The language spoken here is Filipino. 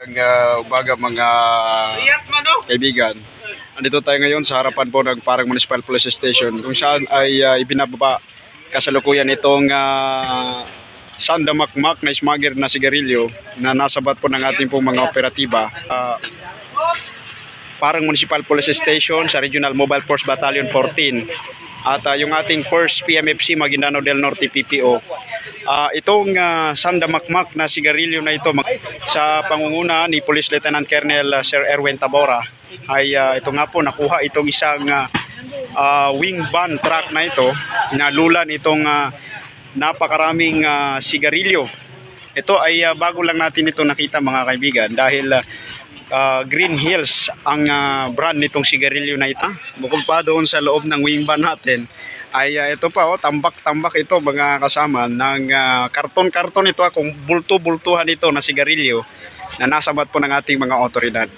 Ang uh, umaga mga kaibigan. Andito tayo ngayon sa harapan po ng parang Municipal Police Station kung saan ay uh, ibinababa kasalukuyan itong uh, Sanda Makmak na smuggler na sigarilyo na nasabat po ng ating pong mga operatiba. Ah, parang Municipal Police Station sa Regional Mobile Force Battalion 14 at ah, yung ating first PMFC Maguindanao del Norte PPO. Ah, itong ah, Sanda Makmak na sigarilyo na ito sa pangunguna ni Police Lieutenant Colonel Sir Erwin Tabora ay ah, ito nga po nakuha itong isang ah, ah, wing van truck na ito nalulan itong ah, napakaraming ah, sigarilyo ito ay ah, bago lang natin ito nakita mga kaibigan dahil ah, ah, Green Hills ang ah, brand nitong sigarilyo na ito. Bukod pa doon sa loob ng wing van natin ay ah, ito pa oh, tambak-tambak ito mga kasama ng ah, karton-karton ito ah, kung bulto-bultuhan ito na sigarilyo na nasabat po ng ating mga otoridad.